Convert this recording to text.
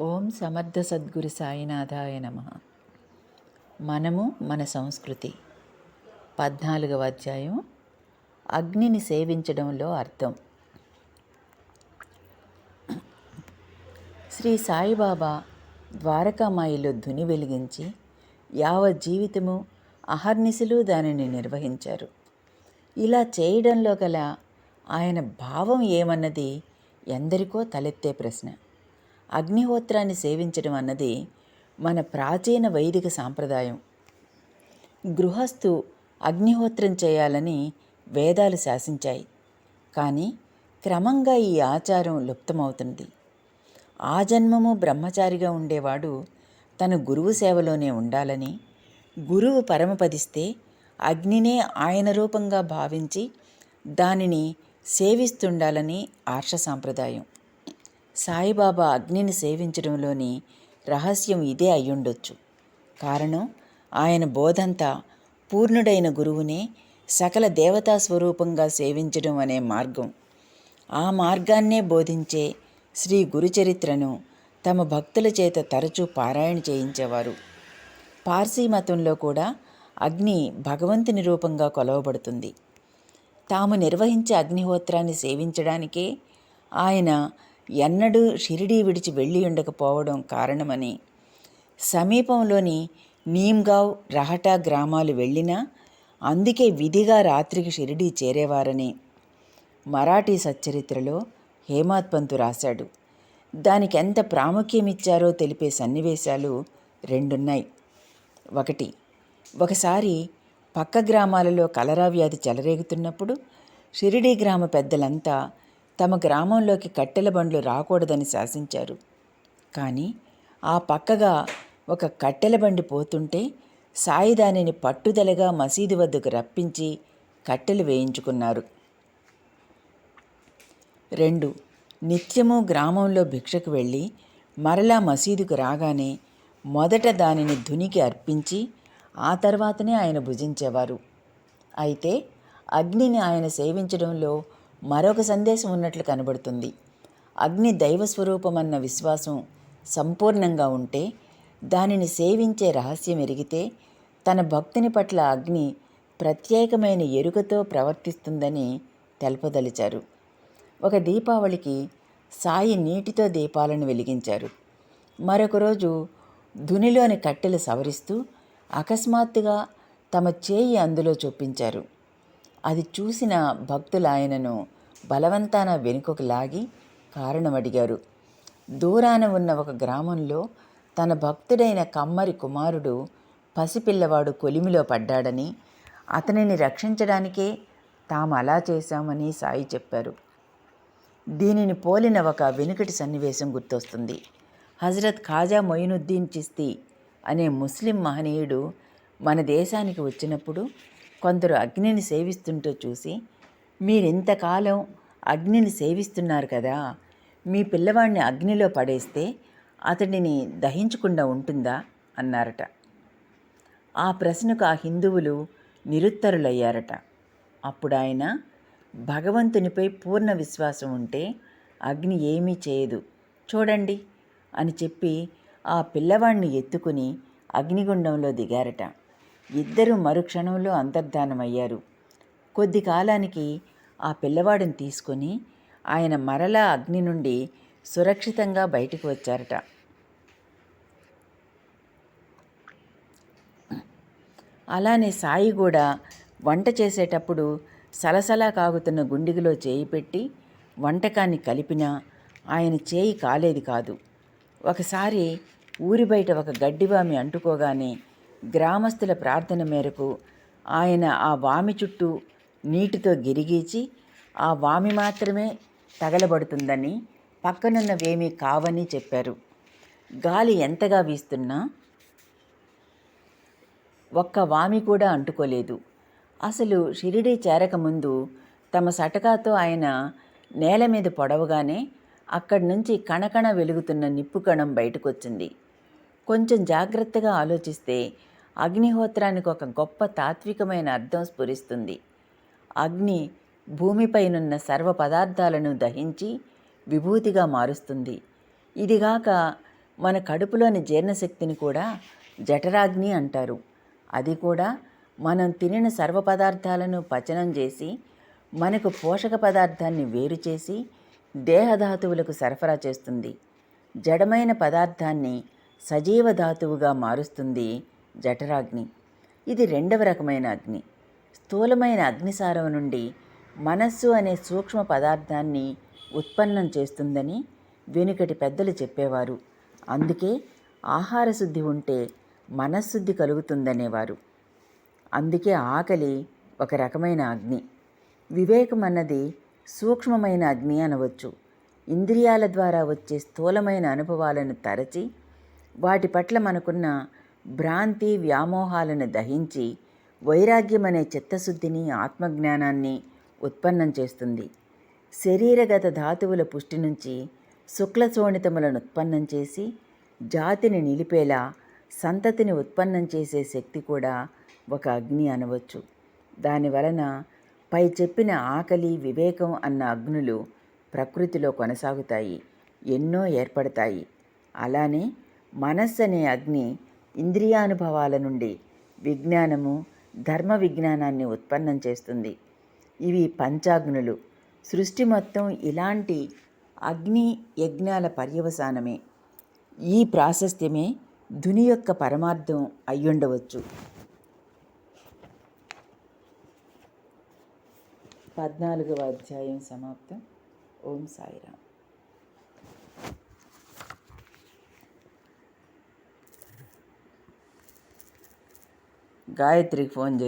ఓం సమర్థ సద్గురు సాయినాథాయ నమ. మనము మన సంస్కృతి. పద్నాలుగవ అధ్యాయం. అగ్నిని సేవించడంలో అర్థం. శ్రీ సాయిబాబా ద్వారకామాయిలో ధుని వెలిగించి యావత్ జీవితము అహర్నిశలు దానిని నిర్వహించారు. ఇలా చేయడంలో గల ఆయన భావం ఏమన్నది ఎందరికో తలెత్తే ప్రశ్న. అగ్నిహోత్రాన్ని సేవించడం అన్నది మన ప్రాచీన వైదిక సాంప్రదాయం. గృహస్థు అగ్నిహోత్రం చేయాలని వేదాలు శాసించాయి. కానీ క్రమంగా ఈ ఆచారం లుప్తమవుతుంది. ఆ జన్మము బ్రహ్మచారిగా ఉండేవాడు తన గురువు సేవలోనే ఉండాలని గురువు పరమపదిస్తే అగ్నినే ఆయన రూపంగా భావించి దానిని సేవిస్తుండాలని ఆర్ష సాంప్రదాయం. సాయిబాబా అగ్నిని సేవించడంలోని రహస్యం ఇదే అయ్యుండొచ్చు. కారణం ఆయన బోధంతా పూర్ణుడైన గురువునే సకల దేవతా స్వరూపంగా సేవించడం అనే మార్గం. ఆ మార్గాన్నే బోధించే శ్రీ గురుచరిత్రను తమ భక్తుల చేత తరచూ పారాయణ చేయించేవారు. పార్సీ మతంలో కూడా అగ్ని భగవంతుని రూపంగా కొలవబడుతుంది. తాము నిర్వహించే అగ్నిహోత్రాన్ని సేవించడానికే ఆయన ఎన్నడూ షిరిడీ విడిచి వెళ్ళి ఉండకపోవడం కారణమని. సమీపంలోని నీమ్గావ్ రహటా గ్రామాలు వెళ్ళినా అందుకే విధిగా రాత్రికి షిరిడీ చేరేవారని మరాఠీ సచ్చరిత్రలో హేమాత్ పంతు రాశాడు. దానికి ఎంత ప్రాముఖ్యం ఇచ్చారో తెలిపే సన్నివేశాలు రెండున్నాయి. ఒకటి ఒకసారి పక్క గ్రామాలలో కలరా వ్యాధి చెలరేగుతున్నప్పుడు షిరిడీ గ్రామ పెద్దలంతా తమ గ్రామంలోకి కట్టెల బండ్లు రాకూడదని శాసించారు. కానీ ఆ పక్కగా ఒక కట్టెల బండి పోతుంటే సాయి దానిని పట్టుదలగా మసీదు వద్దకు రప్పించి కట్టెలు వేయించుకున్నారు. రెండు నిత్యము గ్రామంలో భిక్షకు వెళ్ళి మరలా మసీదుకు రాగానే మొదట దానిని ధునికి అర్పించి ఆ తర్వాతనే ఆయన భుజించేవారు. అయితే అగ్నిని ఆయన సేవించడంలో మరొక సందేశం ఉన్నట్లు కనబడుతుంది. అగ్ని దైవస్వరూపమన్న విశ్వాసం సంపూర్ణంగా ఉంటే దానిని సేవించే రహస్యం ఎరిగితే తన భక్తుని పట్ల అగ్ని ప్రత్యేకమైన ఎరుకతో ప్రవర్తిస్తుందని తెలపదలిచారు. ఒక దీపావళికి సాయి నీటితో దీపాలను వెలిగించారు. మరొక రోజు ధునిలోని కట్టెలు సవరిస్తూ అకస్మాత్తుగా తమ చేయి అందులో చొప్పించారు. అది చూసిన భక్తులాయనను బలవంతాన వెనుకకు లాగి కారణం అడిగారు దూరాన ఉన్న ఒక గ్రామంలో తన భక్తుడైన కమ్మరి కుమారుడు పసిపిల్లవాడు కొలిమిలో పడ్డాడని అతనిని రక్షించడానికే తాము అలా చేశామని సాయి చెప్పారు. దీనిని పోలిన ఒక వెనుకటి సన్నివేశం గుర్తొస్తుంది. హజరత్ ఖాజా మొయినుద్దీన్ చిస్తీ అనే ముస్లిం మహనీయుడు మన దేశానికి వచ్చినప్పుడు కొందరు అగ్నిని సేవిస్తుంటే చూసి మీరింతకాలం అగ్నిని సేవిస్తున్నారు కదా మీ పిల్లవాడిని అగ్నిలో పడేస్తే అతడిని దహించకుండా ఉంటుందా? అన్నారట. ఆ ప్రశ్నకు ఆ హిందువులు నిరుత్తరులయ్యారట. అప్పుడు ఆయన భగవంతునిపై పూర్ణ విశ్వాసం ఉంటే అగ్ని ఏమీ చేయదు. చూడండి అని చెప్పి ఆ పిల్లవాడిని ఎత్తుకుని అగ్నిగుండంలో దిగారట. ఇద్దరు మరుక్షణంలో అంతర్ధానమయ్యారు. కొద్ది కాలానికి ఆ పిల్లవాడిని తీసుకొని ఆయన మరలా అగ్ని నుండి సురక్షితంగా బయటకు వచ్చారట. అలానే సాయి కూడా వంట చేసేటప్పుడు సలసలా కాగుతున్న గుండిగిలో చేయి పెట్టి వంటకాన్ని కలిపినా ఆయన చేయి కాలేది కాదు. ఒకసారి ఊరి బయట ఒక గడ్డివామి అంటుకోగానే గ్రామస్తుల ప్రార్థన మేరకు ఆయన ఆ వామి చుట్టూ నీటితో గిరిగీచి ఆ వామి మాత్రమే తగలబడుతుందని పక్కనున్నవేమీ కావని చెప్పారు. గాలి ఎంతగా వీస్తున్నా ఒక్క వామి కూడా అంటుకోలేదు. అసలు షిరిడీ చేరకముందు తమ సటకాతో ఆయన నేల మీద పొడవగానే అక్కడి నుంచి కణకణ వెలుగుతున్న నిప్పు కణం బయటకొచ్చింది. కొంచెం జాగ్రత్తగా ఆలోచిస్తే అగ్నిహోత్రానికి ఒక గొప్ప తాత్వికమైన అర్థం స్ఫురిస్తుంది. అగ్ని భూమిపైనున్న సర్వ పదార్థాలను దహించి విభూతిగా మారుస్తుంది. ఇదిగాక మన కడుపులోని జీర్ణశక్తిని కూడా జఠరాగ్ని అంటారు. అది కూడా మనం తినిన సర్వ పదార్థాలను పచనం చేసి మనకు పోషక పదార్థాన్ని వేరు చేసి దేహధాతువులకు సరఫరా చేస్తుంది. జడమైన పదార్థాన్ని సజీవ ధాతువుగా మారుస్తుంది జఠరాగ్ని. ఇది రెండవ రకమైన అగ్ని. స్థూలమైన అగ్నిసారం నుండి మనస్సు అనే సూక్ష్మ పదార్థాన్ని ఉత్పన్నం చేస్తుందని వెనుకటి పెద్దలు చెప్పేవారు. అందుకే ఆహార శుద్ధి ఉంటే మనశ్శుద్ధి కలుగుతుందనేవారు. అందుకే ఆకలి ఒక రకమైన అగ్ని. వివేకం అన్నది సూక్ష్మమైన అగ్ని అనవచ్చు. ఇంద్రియాల ద్వారా వచ్చే స్థూలమైన అనుభవాలను తరచి వాటి పట్ల మనకున్న భ్రాంతి వ్యామోహాలను దహించి వైరాగ్యం అనే చిత్తశుద్ధిని ఆత్మజ్ఞానాన్ని ఉత్పన్నం చేస్తుంది. శరీరగత ధాతువుల పుష్టి నుంచి శుక్లశోణితములను ఉత్పన్నం చేసి జాతిని నిలిపేలా సంతతిని ఉత్పన్నం చేసే శక్తి కూడా ఒక అగ్ని అనవచ్చు. దానివలన పై చెప్పిన ఆకలి వివేకం అన్న అగ్నులు ప్రకృతిలో కొనసాగుతాయి ఎన్నో ఏర్పడతాయి. అలానే మనస్సు అనే అగ్ని ఇంద్రియానుభవాల నుండి విజ్ఞానము ధర్మ విజ్ఞానాన్ని ఉత్పన్నం చేస్తుంది. ఇవి పంచాగ్నులు. సృష్టి మొత్తం ఇలాంటి అగ్ని యజ్ఞాల పర్యవసానమే. ఈ ప్రాశస్త్యమే ధుని యొక్క పరమార్థం అయ్యుండవచ్చు. పద్నాలుగవ అధ్యాయం సమాప్తం. ఓం సాయిరామ్. గాయత్రికి ఫోన్ చేసి